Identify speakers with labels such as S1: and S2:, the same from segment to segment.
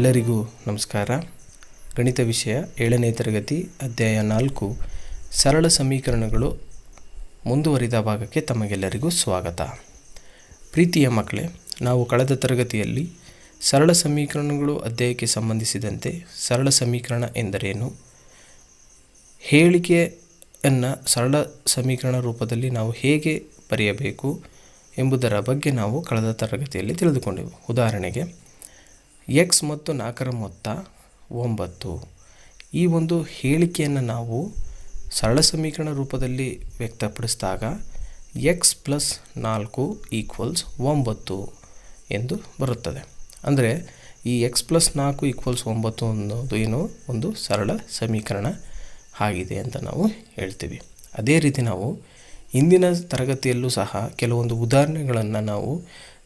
S1: ಎಲ್ಲರಿಗೂ ನಮಸ್ಕಾರ. ಗಣಿತ ವಿಷಯ ಏಳನೇ ತರಗತಿ, ಅಧ್ಯಾಯ ನಾಲ್ಕು. ಸರಳ ಸಮೀಕರಣಗಳು ಮುಂದುವರಿದ ಭಾಗಕ್ಕೆ ತಮಗೆಲ್ಲರಿಗೂ ಸ್ವಾಗತ. ಪ್ರೀತಿಯ ಮಕ್ಕಳೇ, ನಾವು ಕಳೆದ ತರಗತಿಯಲ್ಲಿ ಸರಳ ಸಮೀಕರಣಗಳು ಅಧ್ಯಾಯಕ್ಕೆ ಸಂಬಂಧಿಸಿದಂತೆ ಸರಳ ಸಮೀಕರಣ ಎಂದರೇನು? ಹೇಳಿಕೆಯನ್ನು ಸರಳ ಸಮೀಕರಣ ರೂಪದಲ್ಲಿ ನಾವು ಹೇಗೆ ಬರೆಯಬೇಕು ಎಂಬುದರ ಬಗ್ಗೆ ನಾವು ಕಳೆದ ತರಗತಿಯಲ್ಲಿ ತಿಳಿದುಕೊಂಡೆವು. ಉದಾಹರಣೆಗೆ ಎಕ್ಸ್ ಮತ್ತು ನಾಲ್ಕರ ಮೊತ್ತ ಒಂಬತ್ತು. ಈ ಒಂದು ಹೇಳಿಕೆಯನ್ನು ನಾವು ಸರಳ ಸಮೀಕರಣ ರೂಪದಲ್ಲಿ ವ್ಯಕ್ತಪಡಿಸಿದಾಗ ಎಕ್ಸ್ ಪ್ಲಸ್ ನಾಲ್ಕು ಈಕ್ವಲ್ಸ್ ಒಂಬತ್ತು ಎಂದು ಬರುತ್ತದೆ. ಅಂದರೆ ಈ ಎಕ್ಸ್ ಪ್ಲಸ್ ನಾಲ್ಕು ಈಕ್ವಲ್ಸ್ ಒಂಬತ್ತು ಅನ್ನೋದು ಏನು? ಒಂದು ಸರಳ ಸಮೀಕರಣ ಆಗಿದೆ ಅಂತ ನಾವು ಹೇಳ್ತೀವಿ. ಅದೇ ರೀತಿ ನಾವು ಇಂದಿನ ತರಗತಿಯಲ್ಲೂ ಸಹ ಕೆಲವೊಂದು ಉದಾಹರಣೆಗಳನ್ನು ನಾವು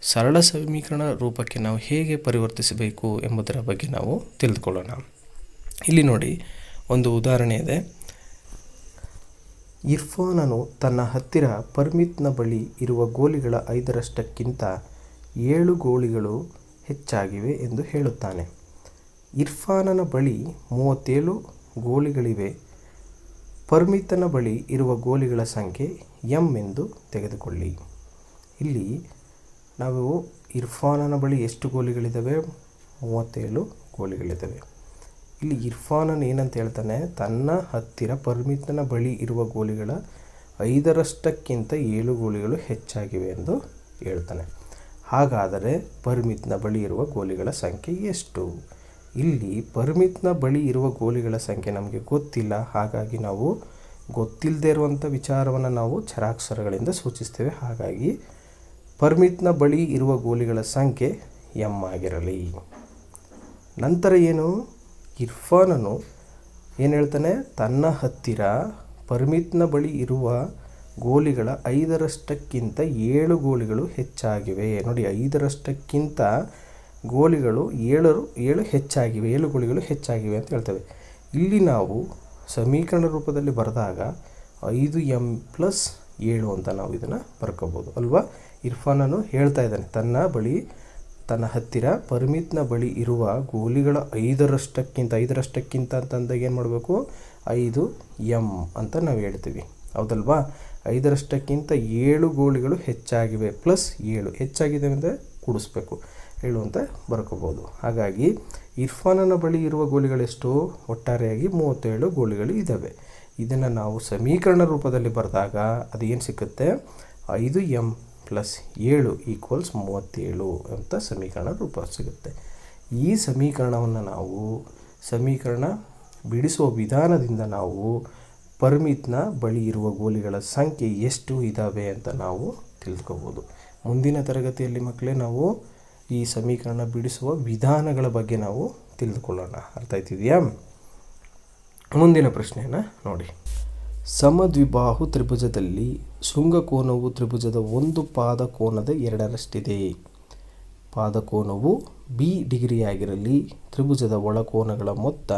S1: ಸರಳ ಸಮೀಕರಣ ರೂಪಕ್ಕೆ ನಾವು ಹೇಗೆ ಪರಿವರ್ತಿಸಬೇಕು ಎಂಬುದರ ಬಗ್ಗೆ ನಾವು ತಿಳಿದುಕೊಳ್ಳೋಣ. ಇಲ್ಲಿ ನೋಡಿ, ಒಂದು ಉದಾಹರಣೆ ಇದೆ. ಇರ್ಫಾನನು ತನ್ನ ಹತ್ತಿರ ಪರ್ಮಿತ್ನ ಬಳಿ ಇರುವ ಗೋಲಿಗಳ ಐದರಷ್ಟಕ್ಕಿಂತ ಏಳು ಗೋಲಿಗಳು ಹೆಚ್ಚಾಗಿವೆ ಎಂದು ಹೇಳುತ್ತಾನೆ. ಇರ್ಫಾನನ ಬಳಿ ಮೂವತ್ತೇಳು ಗೋಲಿಗಳಿವೆ. ಪರ್ಮಿತನ ಬಳಿ ಇರುವ ಗೋಲಿಗಳ ಸಂಖ್ಯೆ ಎಂ ಎಂದು ತೆಗೆದುಕೊಳ್ಳಿ. ಇಲ್ಲಿ ನಾವು ಇರ್ಫಾನನ ಬಳಿ ಎಷ್ಟು ಗೋಲಿಗಳಿದ್ದಾವೆ ಮೂವತ್ತೇಳು ಗೋಲಿಗಳಿದ್ದಾವೆ ಇಲ್ಲಿ ಇರ್ಫಾನನ್ ಏನಂತ ಹೇಳ್ತಾನೆ? ತನ್ನ ಹತ್ತಿರ ಪರ್ಮಿತನ ಬಳಿ ಇರುವ ಗೋಲಿಗಳ ಐದರಷ್ಟಕ್ಕಿಂತ ಏಳು ಗೋಲಿಗಳು ಹೆಚ್ಚಾಗಿವೆ ಎಂದು ಹೇಳ್ತಾನೆ. ಹಾಗಾದರೆ ಪರ್ಮಿತ್ನ ಬಳಿ ಇರುವ ಗೋಲಿಗಳ ಸಂಖ್ಯೆ ಎಷ್ಟು? ಇಲ್ಲಿ ಪರ್ಮಿತ್ನ ಬಳಿ ಇರುವ ಗೋಲಿಗಳ ಸಂಖ್ಯೆ ನಮಗೆ ಗೊತ್ತಿಲ್ಲ. ಹಾಗಾಗಿ ನಾವು ಗೊತ್ತಿಲ್ಲದೆ ಇರುವಂಥ ವಿಚಾರವನ್ನು ನಾವು ಚರಾಕ್ಷರಗಳಿಂದ ಸೂಚಿಸ್ತೇವೆ. ಹಾಗಾಗಿ ಪರ್ಮಿತ್ನ ಬಳಿ ಇರುವ ಗೋಲಿಗಳ ಸಂಖ್ಯೆ ಎಂ ಆಗಿರಲಿ. ನಂತರ ಏನು? ಇರ್ಫಾನನು ಏನು ಹೇಳ್ತಾನೆ? ತನ್ನ ಹತ್ತಿರ ಪರ್ಮಿತ್ನ ಬಳಿ ಇರುವ ಗೋಲಿಗಳ ಐದರಷ್ಟಕ್ಕಿಂತ ಏಳು ಗೋಲಿಗಳು ಹೆಚ್ಚಾಗಿವೆ. ನೋಡಿ, ಐದರಷ್ಟಕ್ಕಿಂತ ಗೋಲಿಗಳು ಏಳರು, ಏಳು ಹೆಚ್ಚಾಗಿವೆ, ಏಳು ಗೋಲಿಗಳು ಹೆಚ್ಚಾಗಿವೆ ಅಂತ ಹೇಳ್ತೇವೆ. ಇಲ್ಲಿ ನಾವು ಸಮೀಕರಣ ರೂಪದಲ್ಲಿ ಬರೆದಾಗ ಐದು ಎಂ ಪ್ಲಸ್ ಏಳು ಅಂತ ನಾವು ಇದನ್ನು ಬರ್ಕೋಬೋದು, ಅಲ್ವಾ? ಇರ್ಫಾನನು ಹೇಳ್ತಾ ಇದ್ದಾನೆ, ತನ್ನ ಬಳಿ, ತನ್ನ ಹತ್ತಿರ ಪರ್ಮಿತ್ನ ಬಳಿ ಇರುವ ಗೋಲಿಗಳ ಐದರಷ್ಟಕ್ಕಿಂತ ಐದರಷ್ಟಕ್ಕಿಂತ ಅಂತಂದಾಗ ಏನು ಮಾಡಬೇಕು? ಐದು ಎಂ ಅಂತ ನಾವು ಹೇಳ್ತೀವಿ. ಹೌದಲ್ವಾ? ಐದರಷ್ಟಕ್ಕಿಂತ ಏಳು ಗೋಲಿಗಳು ಹೆಚ್ಚಾಗಿವೆ, ಪ್ಲಸ್ ಏಳು. ಹೆಚ್ಚಾಗಿದೆ ಅಂದರೆ ಕೂಡಿಸ್ಬೇಕು. ಏಳು ಅಂತ ಬರ್ಕೋಬೋದು. ಹಾಗಾಗಿ ಇರ್ಫಾನನ ಬಳಿ ಇರುವ ಗೋಲಿಗಳೆಷ್ಟು? ಒಟ್ಟಾರೆಯಾಗಿ ಮೂವತ್ತೇಳು ಗೋಲಿಗಳು ಇದ್ದಾವೆ ಇದನ್ನು ನಾವು ಸಮೀಕರಣ ರೂಪದಲ್ಲಿ ಬರೆದಾಗ ಅದು ಏನು ಸಿಕ್ಕುತ್ತೆ? ಐದು ಎಂ ಪ್ಲಸ್ ಏಳು ಈಕ್ವಲ್ಸ್ ಮೂವತ್ತೇಳು ಅಂತ ಸಮೀಕರಣ ರೂಪ ಸಿಗುತ್ತೆ. ಈ ಸಮೀಕರಣವನ್ನು ನಾವು ಸಮೀಕರಣ ಬಿಡಿಸುವ ವಿಧಾನದಿಂದ ನಾವು ಪರ್ಮಿತ್ನ ಬಳಿ ಇರುವ ಗೋಲಿಗಳ ಸಂಖ್ಯೆ ಎಷ್ಟು ಇದ್ದಾವೆ ಅಂತ ನಾವು ತಿಳ್ಕೋಬೋದು. ಮುಂದಿನ ತರಗತಿಯಲ್ಲಿ ಮಕ್ಕಳೇ ನಾವು ಈ ಸಮೀಕರಣ ಬಿಡಿಸುವ ವಿಧಾನಗಳ ಬಗ್ಗೆ ನಾವು ತಿಳಿದುಕೊಳ್ಳೋಣ ಅರ್ಥ ಆಯ್ತಿದೆಯಾ? ಮುಂದಿನ ಪ್ರಶ್ನೆಯನ್ನು ನೋಡಿ. ಸಮದ್ವಿಬಾಹು ತ್ರಿಭುಜದಲ್ಲಿ ಶೃಂಗಕೋನವು ತ್ರಿಭುಜದ ಒಂದು ಪಾದ ಕೋನದ ಎರಡರಷ್ಟಿದೆ. ಪಾದಕೋನವು ಬಿ ಡಿಗ್ರಿಯಾಗಿರಲಿ ತ್ರಿಭುಜದ ಒಳಕೋನಗಳ ಮೊತ್ತ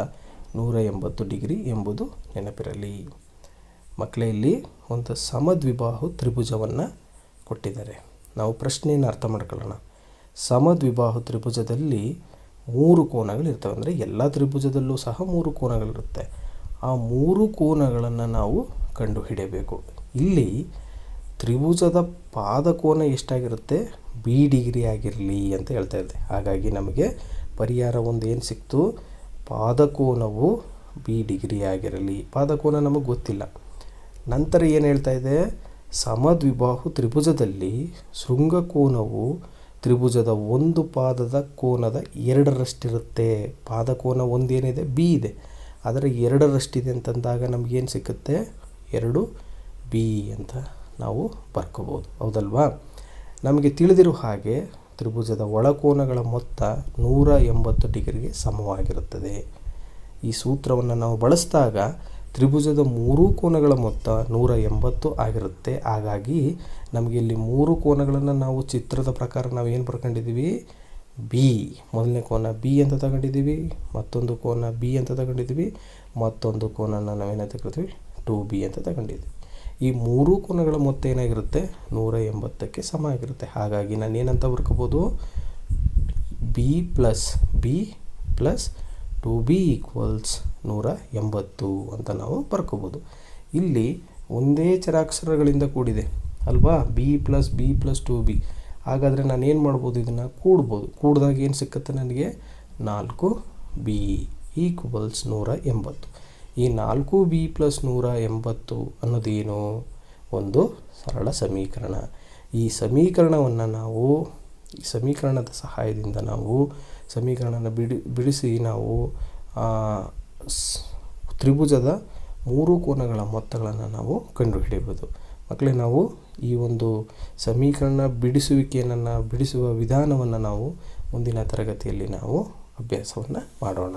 S1: ನೂರ ಎಂಬತ್ತು ಡಿಗ್ರಿ ಎಂಬುದು ನೆನಪಿರಲಿ. ಮಕ್ಕಳೇ, ಇಲ್ಲಿ ಒಂದು ಸಮದ್ವಿಬಾಹು ತ್ರಿಭುಜವನ್ನು ಕೊಟ್ಟಿದ್ದಾರೆ. ನಾವು ಪ್ರಶ್ನೆಯನ್ನು ಅರ್ಥ ಮಾಡ್ಕೊಳ್ಳೋಣ. ಸಮದ್ವಿಬಾಹು ತ್ರಿಭುಜದಲ್ಲಿ ಮೂರು ಕೋನಗಳಿರ್ತವೆ. ಅಂದರೆ ಎಲ್ಲ ತ್ರಿಭುಜದಲ್ಲೂ ಸಹ ಮೂರು ಕೋನಗಳಿರುತ್ತೆ. ಆ ಮೂರು ಕೋನಗಳನ್ನು ನಾವು ಕಂಡುಹಿಡಿಯಬೇಕು. ಇಲ್ಲಿ ತ್ರಿಭುಜದ ಪಾದಕೋನ ಎಷ್ಟಾಗಿರುತ್ತೆ? ಬಿ ಡಿಗ್ರಿ ಆಗಿರಲಿ ಅಂತ ಹೇಳ್ತಾ ಇದ್ದೆ ಹಾಗಾಗಿ ನಮಗೆ ಪರಿಹಾರ ಒಂದು ಏನು ಸಿಕ್ತು? ಪಾದಕೋನವು ಬಿ ಡಿಗ್ರಿ ಆಗಿರಲಿ. ಪಾದಕೋನ ನಮಗೆ ಗೊತ್ತಿಲ್ಲ. ನಂತರ ಏನು ಹೇಳ್ತಾ ಇದೆ? ಸಮದ್ವಿಬಾಹು ತ್ರಿಭುಜದಲ್ಲಿ ಶೃಂಗಕೋನವು ತ್ರಿಭುಜದ ಒಂದು ಪಾದದ ಕೋನದ ಎರಡರಷ್ಟಿರುತ್ತೆ. ಪಾದಕೋನ ಒಂದೇನಿದೆ? ಬಿ ಇದೆ. ಅದರ ಎರಡರಷ್ಟಿದೆ ಅಂತಂದಾಗ ನಮಗೇನು ಸಿಕ್ಕುತ್ತೆ? ಎರಡು ಬಿ ಅಂತ ನಾವು ಬರ್ಕೋಬೋದು. ಹೌದಲ್ವಾ? ನಮಗೆ ತಿಳಿದಿರೋ ಹಾಗೆ ತ್ರಿಭುಜದ ಒಳಕೋನಗಳ ಮೊತ್ತ ನೂರ ಎಂಬತ್ತು ಡಿಗ್ರಿಗೆ ಸಮವಾಗಿರುತ್ತದೆ. ಈ ಸೂತ್ರವನ್ನು ನಾವು ಬಳಸಿದಾಗ ತ್ರಿಭುಜದ ಮೂರೂ ಕೋನಗಳ ಮೊತ್ತ ನೂರ ಎಂಬತ್ತು ಆಗಿರುತ್ತೆ. ಹಾಗಾಗಿ ನಮಗೆ ಇಲ್ಲಿ ಮೂರು ಕೋನಗಳನ್ನು ನಾವು ಚಿತ್ರದ ಪ್ರಕಾರ ನಾವು ಏನು ಬರ್ಕೊಂಡಿದ್ದೀವಿ? ಬಿ. ಮೊದಲನೇ ಕೋನ ಬಿ ಅಂತ ತಗೊಂಡಿದ್ದೀವಿ, ಮತ್ತೊಂದು ಕೋನ ಬಿ ಅಂತ ತಗೊಂಡಿದ್ದೀವಿ, ಮತ್ತೊಂದು ಕೋನನ ನಾವೇನು ತಗೊಳ್ತೀವಿ ಟು ಬಿ ಅಂತ ತಗೊಂಡಿದ್ದೀವಿ. ಈ ಮೂರು ಕೋನಗಳ ಮೊತ್ತ ಏನಾಗಿರುತ್ತೆ? ನೂರ ಎಂಬತ್ತಕ್ಕೆ ಸಮ ಆಗಿರುತ್ತೆ. ಹಾಗಾಗಿ ನಾನು ಏನಂತ ಬರ್ಕೋಬೋದು B plus B plus two B equals ನೂರ ಎಂಬತ್ತು ಅಂತ ನಾವು ಬರ್ಕೋಬೋದು. ಇಲ್ಲಿ ಒಂದೇ ಚರಾಕ್ಷರಗಳಿಂದ ಕೂಡಿದೆ, ಅಲ್ವಾ? B plus B plus two B. ಹಾಗಾದರೆ ನಾನು ಏನು ಮಾಡ್ಬೋದು? ಇದನ್ನು ಕೂಡ್ಬೋದು. ಕೂಡಿದಾಗ ಏನು ಸಿಕ್ಕತ್ತೆ ನನಗೆ? ನಾಲ್ಕು ಬಿ ಈಕ್ವಲ್ಸ್ ನೂರ ಎಂಬತ್ತು. ಈ ನಾಲ್ಕು ಬಿ ಪ್ಲಸ್ ನೂರ ಎಂಬತ್ತು ಅನ್ನೋದೇನು? ಒಂದು ಸರಳ ಸಮೀಕರಣ. ಈ ಸಮೀಕರಣವನ್ನು ನಾವು, ಈ ಸಮೀಕರಣದ ಸಹಾಯದಿಂದ ನಾವು ಸಮೀಕರಣನ ಬಿಡಿ, ಬಿಡಿಸಿ ನಾವು ತ್ರಿಭುಜದ ಮೂರು ಕೋನಗಳ ಮೊತ್ತಗಳನ್ನು ನಾವು ಕಂಡುಹಿಡಿಯಬಹುದು. ಮಕ್ಕಳೇ ನಾವು ಈ ಒಂದು ಸಮೀಕರಣ ಬಿಡಿಸುವಿಕೆಯನ್ನು ಬಿಡಿಸುವ ವಿಧಾನವನ್ನು ನಾವು ಮುಂದಿನ ತರಗತಿಯಲ್ಲಿ ನಾವು ಅಭ್ಯಾಸವನ್ನು ಮಾಡೋಣ.